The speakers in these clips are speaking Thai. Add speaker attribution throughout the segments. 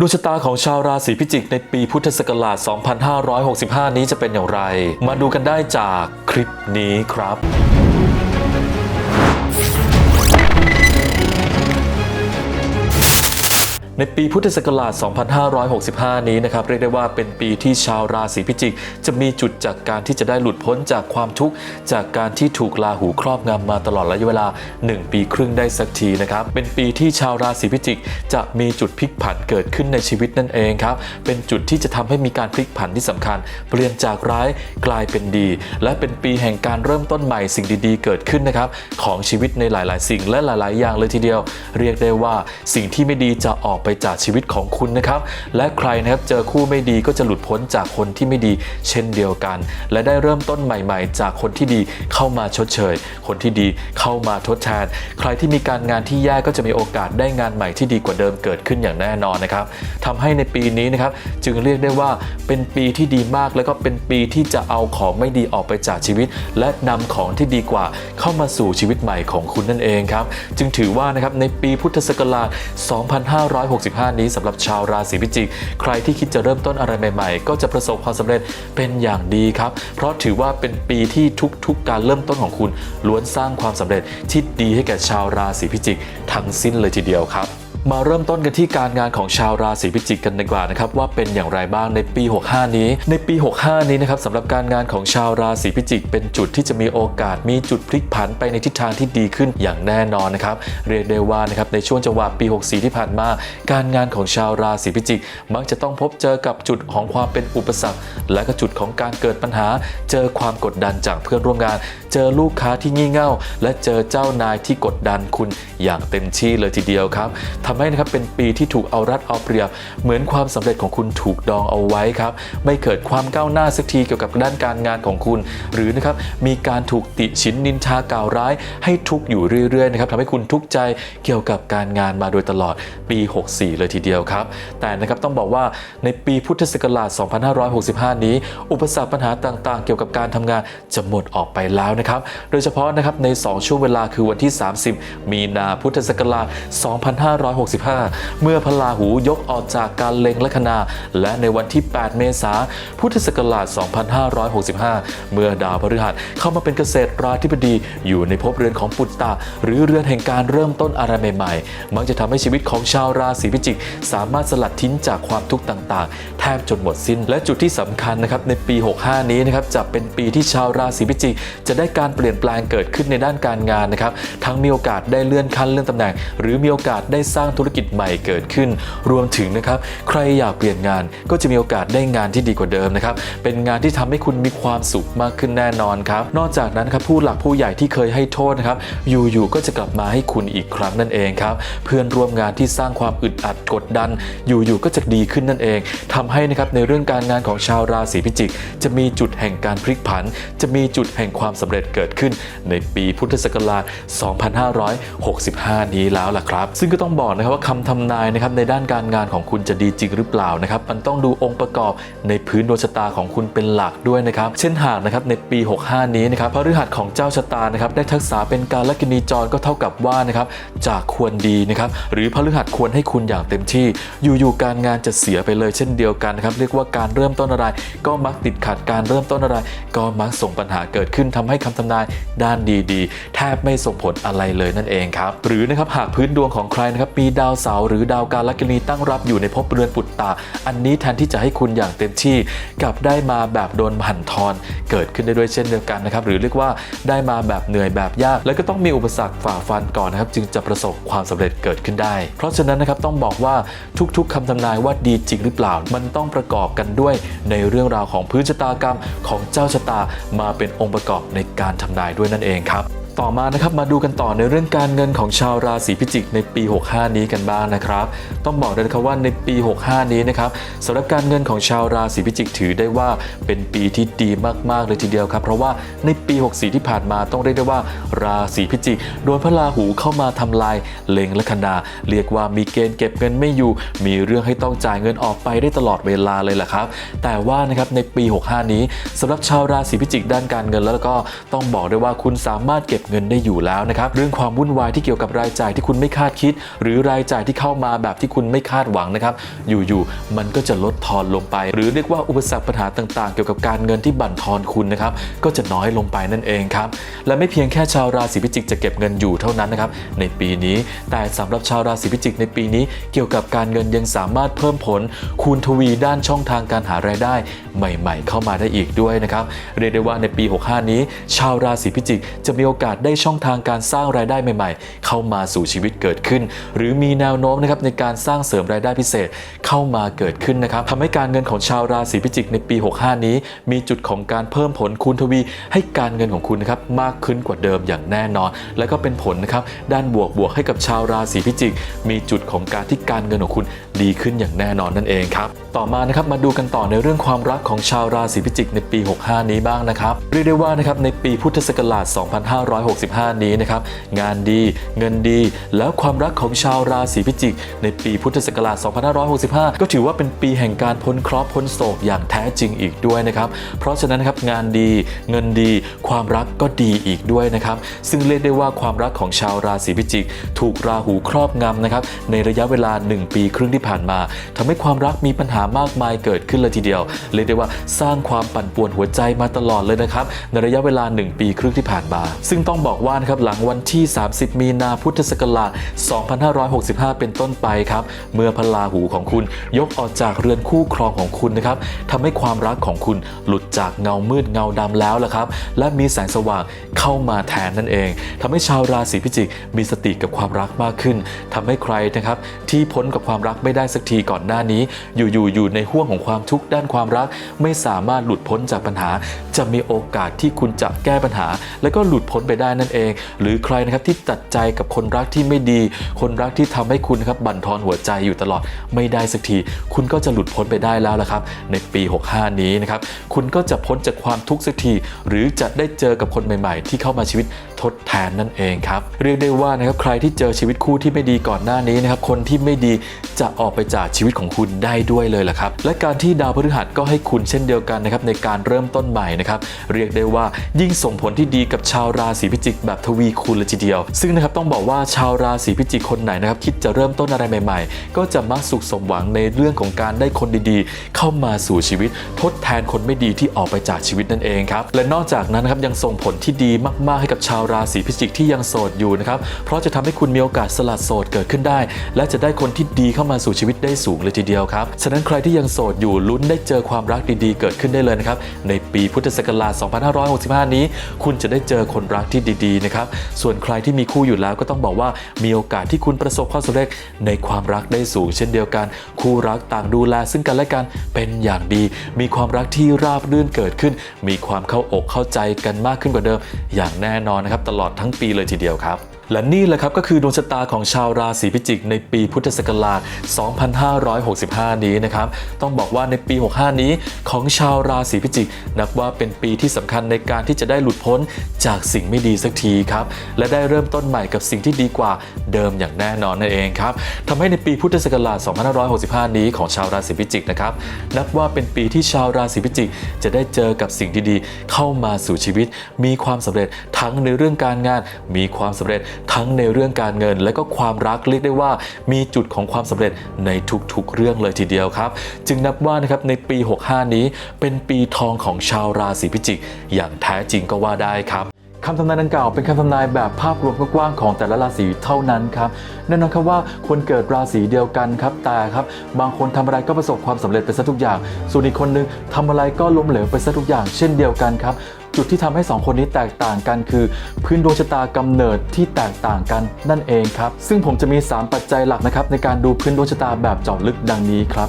Speaker 1: ดวงชะตาของชาวราศีพิจิกในปีพุทธศักราช 2565 นี้จะเป็นอย่างไร มาดูกันได้จากคลิปนี้ครับ ในปีพุทธศักราช 2565 นี้นะครับเรียกได้ว่าเป็นปีที่ชาวราศีพิจิก จะมีจุดจากการที่จะได้หลุดพ้นจากความทุกข์จากการที่ถูกลาหูครอบงำมาตลอดระยะเวลา 1 ปีครึ่งได้สักทีนะครับเป็นปีที่ชาวราศีพิจิก จะมีจุดพลิกผันเกิดขึ้นในชีวิตนั่นเองครับเป็นจุดที่จะทำให้มีการพลิกผันที่สำคัญ เปลี่ยนจากร้ายกลายเป็นดี และเป็นปีแห่งการเริ่มต้นใหม่สิ่งดีๆ เกิดขึ้นนะครับของชีวิตในหลาย ๆ สิ่งและหลาย ๆ อย่างเลยทีเดียว เรียกได้ว่าสิ่งที่ไม่ดีจะออกไปจากชีวิตของคุณนะครับ และใครนะครับเจอคู่ไม่ดีก็จะหลุดพ้นจากคนที่ไม่ดี เช่นเดียวกัน และได้เริ่มต้นใหม่ ๆ จากคนที่ดีเข้ามาชดเชย คนที่ดีเข้ามาทดแทน ใครที่มีการงานที่แย่ก็จะมีโอกาสได้งานใหม่ที่ดีกว่าเดิมเกิดขึ้นอย่างแน่นอนนะครับทำให้ในปีนี้นะครับจึงเรียกได้ว่าเป็นปีที่ดีมากแล้วก็เป็นปีที่จะเอาของไม่ดีออกไปจากชีวิต และนำของที่ดีกว่าเข้ามาสู่ชีวิตใหม่ของคุณนั่นเองครับ จึงถือว่านะครับในปีพุทธศักราช2565 นี้สำหรับชาวราศีพิจิก ใครที่คิดจะเริ่มต้นอะไรใหม่ ๆ ก็จะประสบความสำเร็จเป็นอย่างดีครับ เพราะถือว่าเป็นปีที่ทุกๆ การเริ่มต้นของคุณล้วนสร้างความสำเร็จที่ดีให้แก่ชาวราศีพิจิก ทั้งสิ้นเลยทีเดียวครับ มาเริ่มต้นกันที่การงานของชาวราศีพิจิกกันดีกว่านะครับว่าเป็นอย่างไรบ้างในปี 65 นี้ ในปี 65 นี้นะครับสำหรับการงานของชาวราศีพิจิก เป็นจุดที่จะมีโอกาสมีจุดพลิกผันไปในทิศทางที่ดีขึ้นอย่างแน่นอนนะครับเรียกได้ว่านะครับในช่วงจังหวะปี 64 ที่ผ่านมา การงานของชาวราศีพิจิก มักจะต้องพบเจอกับจุดของความเป็นอุปสรรค และก็จุดของการเกิดปัญหา เจอความกดดันจากเพื่อนร่วมงาน เจอลูกค้าที่งี่เง่า และเจอเจ้านายที่กดดันคุณอย่างเต็มที่เลยทีเดียวครับทำให้นะครับเป็นปีที่ถูกเอารัดเอาเปรียบ เหมือนความสำเร็จของคุณถูกดองเอาไว้ครับ ไม่เกิดความก้าวหน้าสักทีเกี่ยวกับด้านการงานของคุณ หรือนะครับมีการถูกติชินนินทากล่าวร้าย ให้ทุกอยู่เรื่อยๆนะครับทำให้คุณทุกข์ใจเกี่ยวกับการงานมาโดยตลอดปี 64 เลยทีเดียวครับ แต่นะครับต้องบอกว่าในปีพุทธศักราช 2565 นี้ อุปสรรคปัญหาต่างๆ เกี่ยวกับการทำงานจะหมดออกไปแล้วนะครับ โดยเฉพาะนะครับใน 2 ช่วงเวลาคือวันที่ 30 มีนาพุทธศักราช 2565 65 เมื่อพระราหูยกออกจากการเล็งลัคนา และในวันที่ 8 เมษายน พุทธศักราช 2565 เมื่อดาวพฤหัสเข้ามาเป็นเกษตรราธิบดี อยู่ในภพเรือนของปุตตะ หรือเรือนแห่งการเริ่มต้นอะไรใหม่ๆ มักจะทำให้ชีวิตของชาวราศีพิจิก สามารถสลัดทิ้งจากความทุกข์ต่างๆ แทบจนหมดสิ้น และจุดที่สำคัญนะครับในปี 65 นี้นะครับจะเป็นปีที่ชาวราศีพิจิก จะได้การเปลี่ยนแปลงเกิดขึ้นในด้านการงานนะครับทั้งมีโอกาสได้เลื่อนขั้นเลื่อนตำแหน่ง หรือมีโอกาสได้สร้างธุรกิจใหม่เกิดขึ้น รวมถึงนะครับใครอยากเปลี่ยนงานก็จะมีโอกาสได้งานที่ดีกว่าเดิมนะครับเป็นงานที่ทำให้คุณมีความสุขมากขึ้นแน่นอนครับนอกจากนั้นครับผู้หลักผู้ใหญ่ที่เคยให้โทษนะครับอยู่ๆก็จะกลับมาให้คุณอีกครั้งนั่นเองครับเพื่อนร่วมงานที่สร้างความอึดอัดกดดัน อยู่ๆก็จะดีขึ้นนั่นเองทำให้นะครับในเรื่องการงานของชาวราศีพิจิก จะมีจุดแห่งการพลิกผัน จะมีจุดแห่งความสำเร็จเกิดขึ้น ในปีพุทธศักราช 2565 นี้แล้วล่ะครับ ซึ่งก็ต้องบอกนะครับว่าคำทำนายนะครับในด้านการงานของคุณจะดีจริงหรือเปล่านะครับมันต้องดูองค์ประกอบในพื้นดวงชะตาของคุณเป็นหลักด้วยนะครับเช่นหากนะครับในปี 65 นี้นะครับพฤหัสของเจ้าชะตานะครับได้ทักษะเป็นการละกินีจรก็เท่ากับว่านะครับจากควรดีนะครับหรือพฤหัสควรให้คุณอย่างเต็มที่ อยู่ๆการงานจะเสียไปเลยเช่นเดียวกันนะครับเรียกว่าการเริ่มต้นอะไร ก็มักติดขัดการเริ่มต้นอะไร ก็มักส่งปัญหาเกิดขึ้นทำให้คำทำนายด้านดีๆ แทบไม่ส่งผลอะไรเลยนั่นเองครับหรือนะครับหากพื้นดวงของใครนะครับมีดาวเสาร์หรือดาวการลกินีตั้งรับอยู่ในภพเรือนปุตตะ อันนี้แทนที่จะให้คุณอย่างเต็มที่กลับได้มาแบบโดนหั่นทอน เกิดขึ้นได้ด้วยเช่นเดียวกันนะครับ หรือเรียกว่าได้มาแบบเหนื่อยแบบยาก แล้วก็ต้องมีอุปสรรคฝ่าฟันก่อนนะครับ จึงจะประสบความสำเร็จเกิดขึ้นได้ เพราะฉะนั้นนะครับต้องบอกว่าทุกๆคำทำนายว่าดีจริงหรือเปล่า มันต้องประกอบกันด้วยในเรื่องราวของพื้นชะตากรรมของเจ้าชะตามาเป็นองค์ประกอบในการทำนายด้วยนั่นเองครับ ต่อมานะครับมาดูกันต่อในเรื่องการเงินของชาวราศีพิจิกในปี 65 นี้กันบ้างนะครับ ต้องบอกเลยนะครับว่าในปี 65 นี้นะครับสำหรับการเงินของชาวราศีพิจิกถือได้ว่าเป็นปีที่ดีมากๆเลยทีเดียวครับ เพราะว่าในปี 64 ที่ผ่านมาต้องเรียกได้ว่าราศีพิจิกโดนพระราหูเข้ามาทำลายเล็งและคนาเรียกว่ามีเกณฑ์เก็บเงินไม่อยู่ มีเรื่องให้ต้องจ่ายเงินออกไปได้ตลอดเวลาเลยแหละครับ แต่ว่านะครับในปี 65 นี้สำหรับชาวราศีพิจิกด้านการเงินแล้วก็ต้องบอกได้ว่าคุณสามารถเก็บเงินได้อยู่แล้วนะครับเรื่องความวุ่นวายที่เกี่ยวกับรายจ่ายที่คุณไม่คาดคิด หรือรายจ่ายที่เข้ามาแบบที่คุณไม่คาดหวังนะครับอยู่ๆมันก็จะลดทอนลงไป หรือเรียกว่าอุปสรรคปัญหาต่าง ๆ เกี่ยวกับการเงินที่บั่นทอนคุณนะครับก็จะน้อยลงไปนั่นเองครับและไม่เพียงแค่ชาวราศีพิจิกจะเก็บเงินอยู่เท่านั้นนะครับในปีนี้ แต่สำหรับชาวราศีพิจิกในปีนี้ เกี่ยวกับการเงินยังสามารถเพิ่มผลคูณทวีด้านช่องทางการหารายได้ใหม่ ๆ เข้ามาได้อีกด้วยนะครับเรียกได้ว่าในปี 65 นี้ ชาวราศีพิจิกจะมีโอกาสได้ช่องทางการสร้างรายได้ใหม่ ๆ เข้ามาสู่ชีวิตเกิดขึ้น หรือมีแนวโน้มนะครับในการสร้างเสริมรายได้พิเศษเข้ามาเกิดขึ้นนะครับทำให้การเงินของชาวราศีพิจิกในปี 65 นี้ มีจุดของการเพิ่มผลคูณทวี ให้การเงินของคุณนะครับมากขึ้นกว่าเดิมอย่างแน่นอน และก็เป็นผลนะครับด้านบวกบวกๆให้กับชาวราศีพิจิก มีจุดของการที่การเงินของคุณดีขึ้นอย่างแน่นอนนั่นเองครับต่อมานะครับมาดูกันต่อในเรื่องความรักของชาวราศีพิจิกในปี 65 นี้บ้างนะครับเรียกได้ว่านะครับในปีพุทธศักราช2565 นี้นะครับ งานดีเงินดี แล้วความรักของชาวราศีพิจิก ในปีพุทธศักราช 2565 ก็ถือว่าเป็นปีแห่งการพ้นเคราะห์พ้นโศกอย่างแท้จริงอีกด้วยนะครับ เพราะฉะนั้นนะครับงานดีเงินดีความรักก็ดีอีกด้วยนะครับ ซึ่งเรียกได้ว่าความรักของชาวราศีพิจิก ถูกราหูครอบงำนะครับในระยะเวลา 1 ปีครึ่งที่ผ่านมาทำให้ความรักมีปัญหามากมายเกิดขึ้นเลยทีเดียว เรียกได้ว่าสร้างความปั่นป่วนหัวใจมาตลอดเลยนะครับในระยะเวลา 1 ปีครึ่งที่ผ่านมา ซึ่งต้ององบอกว่านะครับหลังวันที่ 30 มีนาพุทธศักราช 2565 เป็นต้นไปครับ เมื่อพระราหูของคุณยกออกจากเรือนคู่ครองของคุณนะครับทำให้ความรักของคุณหลุดจากเงามืดเงาดำแล้วละครับ และมีแสงสว่างเข้ามาแทนนั่นเองทำให้ชาวราศีพิจิกมีสติกับความรักมากขึ้นทำให้ใครนะครับที่พ้นกับความรักไม่ได้สักทีก่อนหน้านี้ อยู่ๆอยู่ในห่วงของความทุกข์ด้านความรัก ไม่สามารถหลุดพ้นจากปัญหา จะมีโอกาสที่คุณจะแก้ปัญหา แล้วก็หลุดพ้นไปได้นั่นเอง หรือใครนะครับที่ตัดใจกับคนรักที่ไม่ดี คนรักที่ทำให้คุณนะครับบั่นทอนหัวใจอยู่ตลอดไม่ได้สักที คุณก็จะหลุดพ้นไปได้แล้วละครับ ในปี 65 นี้นะครับคุณก็จะพ้นจากความทุกข์สักที หรือจะได้เจอกับคนใหม่ ๆ ที่เข้ามาชีวิตทดแทนนั่นเองครับเรียกได้ว่านะครับใครที่เจอชีวิตคู่ที่ไม่ดีก่อนหน้านี้นะครับคนที่ไม่ดีจะออกไปจากชีวิตของคุณได้ด้วยเลยละครับ และการที่ดาวพฤหัสก็ให้คุณเช่นเดียวกันนะครับในการเริ่มต้นใหม่นะครับเรียกได้ว่ายิ่งส่งผลที่ดีกับชาวราศีพิจิก แบบทวีคูณเลยทีเดียว ซึ่งนะครับต้องบอกว่าชาวราศีพิจิกคนไหนนะครับคิดจะเริ่มต้นอะไรใหม่ ๆ ก็จะมักสุขสมหวังในเรื่องของการได้คนดีๆ เข้ามาสู่ชีวิต ทดแทนคนไม่ดีที่ออกไปจากชีวิตนั่นเองครับและนอกจากนั้นนะครับยังส่งผลที่ดีมากๆให้กับชาวราศีพิจิกที่ยังโสดอยู่นะครับ เพราะจะทำให้คุณมีโอกาสสลัดโสดเกิดขึ้นได้ และจะได้คนที่ดีเข้ามาสู่ชีวิตได้สูงเลยทีเดียวครับ ฉะนั้นใครที่ยังโสดอยู่ลุ้นได้เจอความรักดีๆ เกิดขึ้นได้เลยนะครับ ในปีพุทธศักราช 2565 นี้ คุณจะได้เจอคนรักที่ดีๆนะครับ ส่วนใครที่มีคู่อยู่แล้วก็ต้องบอกว่ามีโอกาสที่คุณประสบความสำเร็จในความรักได้สูง เช่นเดียวกัน คู่รักต่างดูแลซึ่งกันและกันเป็นอย่างดี มีความรักที่ราบรื่นเกิดขึ้น มีความเข้าอกเข้าใจกันมากขึ้นกว่าเดิมอย่างแน่นอนนะครับตลอดทั้งปีเลยทีเดียวครับ และนี่แหละครับก็คือดวงชะตาของชาวราศีพิจิก ในปีพุทธศักราช 2565 นี้นะครับ ต้องบอกว่าในปี 65 นี้ของชาวราศีพิจิก นับว่าเป็นปีที่สำคัญในการที่จะได้หลุดพ้นจากสิ่งไม่ดีสักทีครับ และได้เริ่มต้นใหม่กับสิ่งที่ดีกว่าเดิมอย่างแน่นอนนั่นเองครับทำให้ในปีพุทธศักราช 2565 นี้ของชาวราศีพิจิกนะครับ นับว่าเป็นปีที่ชาวราศีพิจิก จะได้เจอกับสิ่งดีๆ เข้ามาสู่ชีวิต มีความสำเร็จทั้งในเรื่องการงาน มีความสำเร็จทั้งในเรื่องการเงิน และก็ความรักเรียกได้ว่ามีจุดของความสำเร็จในทุกๆ เรื่องเลยทีเดียวครับ จึงนับว่านะครับในปี 65 นี้เป็นปีทองของชาวราศีพิจิก อย่างแท้จริงก็ว่าได้ครับคำทำนายดังกล่าวเป็นคำทำนายแบบภาพรวมกว้างของแต่ละราศีเท่านั้นครับแน่นอนครับว่าคนเกิดราศีเดียวกันครับแต่ครับบางคนทำอะไรก็ประสบความสำเร็จไปซะทุกอย่าง ส่วนอีกคนนึงทำอะไรก็ล้มเหลวไปซะทุกอย่างเช่นเดียวกันครับ จุดที่ทำให้ 2 คนนี้แตกต่างกันคือ พื้นดวงชะตากำเนิดที่แตกต่างกันนั่นเองครับ ซึ่งผมจะมี 3 ปัจจัยหลักนะครับในการดูพื้นดวงชะตาแบบเจาะลึกดังนี้ครับ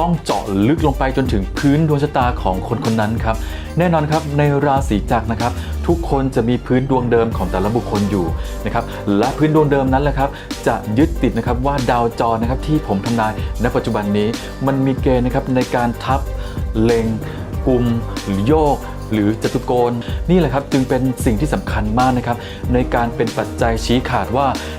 Speaker 1: ต้องเจาะลึกลงไปจนถึงพื้นดวงชะตาของคนคนนั้นครับ แน่นอนครับในราศีจักรนะครับ ทุกคนจะมีพื้นดวงเดิมของแต่ละบุคคลอยู่นะครับ และพื้นดวงเดิมนั้นแหละครับ จะยึดติดนะครับว่าดาวจรนะครับที่ผมทำนายณปัจจุบันนี้มันมีเกณฑ์นะครับในการทับเล็งกลุ่มหรือโยกหรือจตุโกณนี่แหละครับจึงเป็นสิ่งที่สำคัญมากนะครับ ในการเป็นปัจจัยชี้ขาดว่า